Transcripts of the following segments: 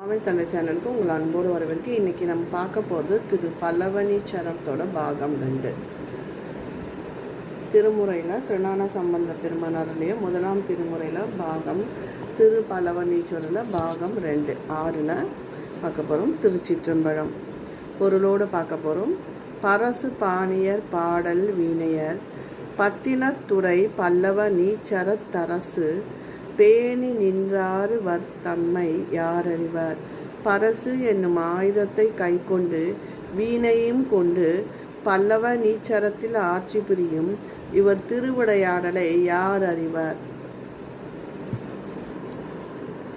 தமிழ் தந்தை சேனலுக்கு உங்கள் அன்போடு வரவேற்கு இன்றைக்கி நம்ம பார்க்க போகிறது திரு பல்லவனீச்சரத்தோட பாகம் ரெண்டு. திருமுறையில் திருநான சம்பந்த பெருமனருடைய முதலாம் திருமுறையில் பாகம் திரு பல்லவனீஸ்வரில் பாகம் ரெண்டு. ஆறில் பார்க்க போகிறோம் திருச்சிற்றம்பழம் பொருளோடு பார்க்க போகிறோம் பரசு பாணியர் பாடல் வீணையர் பட்டினத்துறை பல்லவ நீச்சரத்தரசு பேணி நின்றாறு தன்மை யாரறிவர்? பரசு என்னும் ஆயுதத்தை கைக்கொண்டு வீணையும் கொண்டு பல்லவ நீச்சரத்தில் ஆட்சி புரியும் இவர் திருவிடையாடலை யார் அறிவர்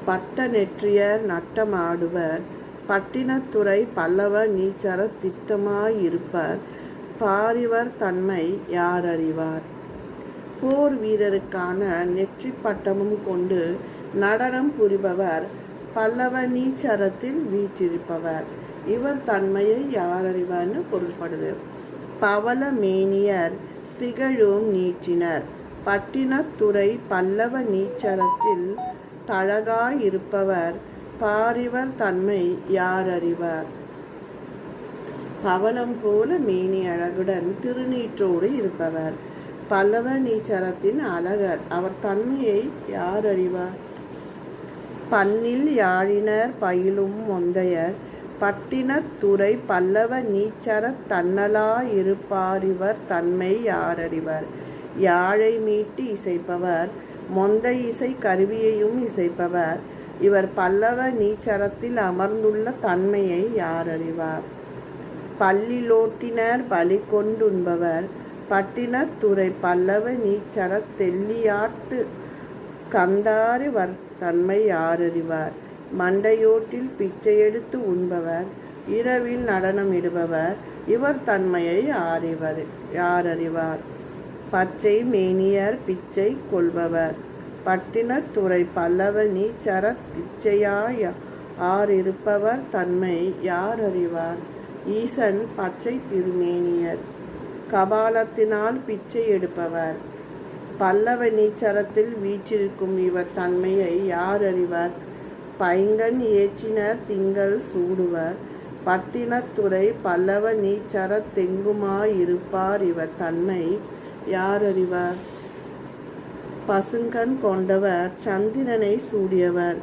பட்ட நெற்றியர் நட்டமாடுவர். பட்டினத்துறை பல்லவ நீச்சர திட்டமாயிருப்பர். பாரிவர் தன்மை யார் அறிவார் போர் வீரருக்கான நெற்றி பட்டமும் கொண்டு நடனம் புரிபவர் பல்லவ நீச்சரத்தில் வீற்றிருப்பவர். இவர் தன்மையை யார் அறிவார்னு பொருள்படுது. பவல மேனியர் திகழும் நீற்றினர். பட்டினத்துறை பல்லவ நீச்சரத்தில் தழகாயிருப்பவர் பாரிவர் தன்மை யார் அறிவார் பவளம் போல மேனி அழகுடன் திருநீற்றோடு இருப்பவர். பல்லவ நீச்சரத்தின் அழகர். அவர் தன்மையை யார் அறிவார்? பண்ணில் யாழினர் பயிலும் மொந்தையர். பட்டினத்துறை பல்லவ நீச்சர இவர் தன்மை யாரறிவர் யாழை மீட்டி இசைப்பவர். மொந்தை இசை கருவியையும் இசைப்பவர். இவர் பல்லவ நீச்சரத்தில் அமர்ந்துள்ள தன்மையை யாரறிவார் பள்ளிலோட்டினர் பலி கொண்டுண்பவர். பட்டினத்துறை பல்லவ நீச்சர தெல்லியாட்டு கந்தாரி வர் தன்மை யாரறிவார்? மண்டையோட்டில் பிச்சை எடுத்து உண்பவர் இரவில் நடனம் இடுபவர் இவர் தன்மையை யாரிவர் யாரறிவார்? பச்சை மேனியர் பிச்சை கொள்பவர். பட்டினத்துறை பல்லவ நீச்சர திச்சையாய் ஆறிருப்பவர் தன்மை யார் அறிவார் ஈசன் பச்சை திருமேனியர். கபாலத்தினால் பிச்சை எடுப்பவர். பல்லவ நீச்சரத்தில் வீற்றிருக்கும் இவர் தன்மையை யார் அறிவர்? பைங்கன் ஏற்றினர் திங்கள் சூடுவர். பட்டினத்துறை பல்லவ நீச்சர தெங்குமாயிருப்பார் இவர் தன்மை யார் அறிவார்? பசுங்கண் கொண்டவர் சந்திரனை சூடியவர்.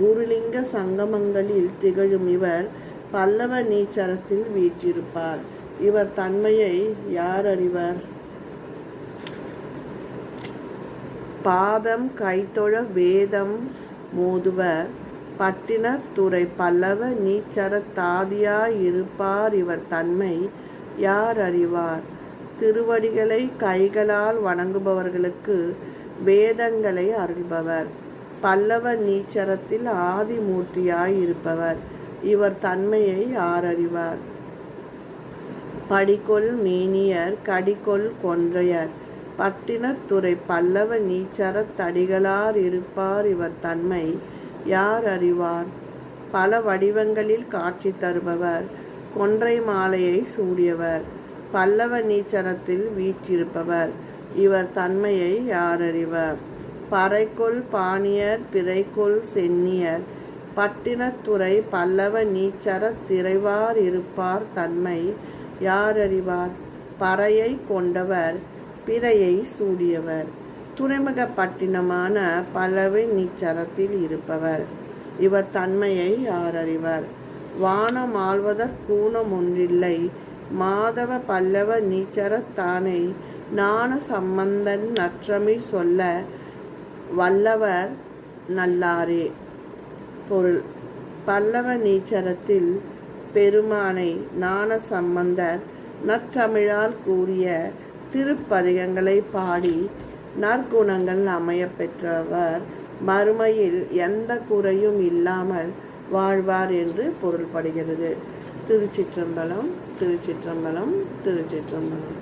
குருலிங்க சங்கமங்களில் திகழும் இவர் பல்லவ நீச்சரத்தில் வீற்றிருப்பார். இவர் தன்மையை யார் அறிவர்? பாதம் கைத்தொழ வேதம் மோதுவர். பட்டினத்துறை பல்லவ நீச்சர தாதியாயிருப்பார் இவர் தன்மை யார் அறிவார்? திருவடிகளை கைகளால் வணங்குபவர்களுக்கு வேதங்களை அருள்பவர். பல்லவ நீச்சரத்தில் ஆதிமூர்த்தியாய் இருப்பவர். இவர் தன்மையை யார் அறிவார்? படிகொள் மேனியர் கடிகொள் கொன்றையர். பட்டினத்துறை பல்லவ நீச்சர தடிகளார் இருப்பார் இவர் தன்மை. யார் அறிவார்? பல வடிவங்களில் காட்சி தருபவர். கொன்றை மாலையை சூடியவர். பல்லவ நீச்சரத்தில் வீற்றிருப்பவர். இவர் தன்மையை யார் அறிவர்? பாணியர் பிறைக்குள் சென்னியர் பட்டினத்துறை பல்லவ நீச்சர திரைவார் இருப்பார் தன்மை. யார் அறிவார் பறையை கொண்டவர் பிறையை சூடியவர். துறைமுகப்பட்டினமான பல்லவ நீச்சரத்தில் இருப்பவர். இவர் தன்மையை யார் அறிவர் வானம் ஆழ்வதற்கூனம் ஒன்றில்லை மாதவ பல்லவ நீச்சரத்தானை ஞான சம்பந்தன் நற்றமை சொல்ல வல்லவர் நல்லாரே. பொருள். பல்லவ நீச்சரத்தில் பெருமானை ஞான சம்பந்தர் நற்றமிழால் கூறிய திருப்பதிகங்களை பாடி நற்குணங்கள் அமைய பெற்றவர். மறுமையில் எந்த குறையும் இல்லாமல் வாழ்வார் என்று பொருள்படுகிறது. திருச்சிற்றம்பலம் திருச்சிற்றம்பலம் திருச்சிற்றம்பலம்.